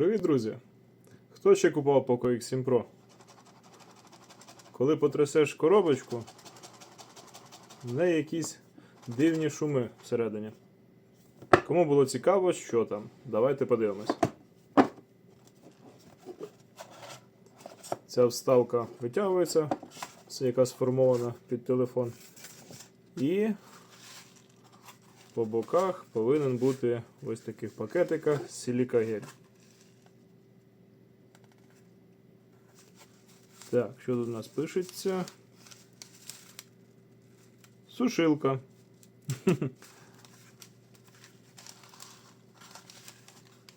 Привіт, друзі! Хто ще купував Poco X7 Pro? Коли потрясеш коробочку, в неї якісь дивні шуми всередині. Кому було цікаво, що там? Давайте подивимось. Ця вставка витягується, це яка сформована під телефон. І по боках повинен бути ось таких пакетиках силікагель. Так, що тут у нас пишеться? Сушилка.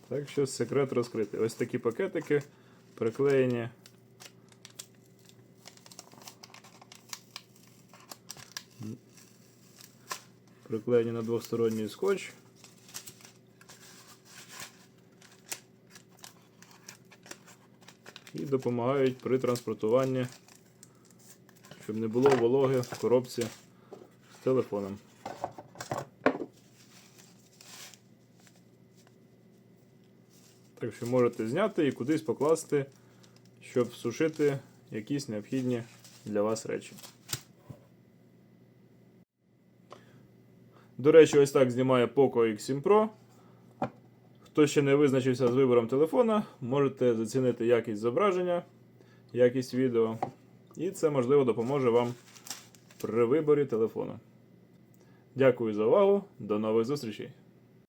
Так що секрет розкритий. Ось такі пакетики приклеєні. Приклеєні на двосторонній скотч. І допомагають при транспортуванні, щоб не було вологи в коробці з телефоном. Так що можете зняти і кудись покласти, щоб сушити якісь необхідні для вас речі. До речі, ось так знімає Poco X7 Pro. Хто ще не визначився з вибором телефона, можете зацінити якість зображення, якість відео. І це можливо допоможе вам при виборі телефону. Дякую за увагу. До нових зустрічей!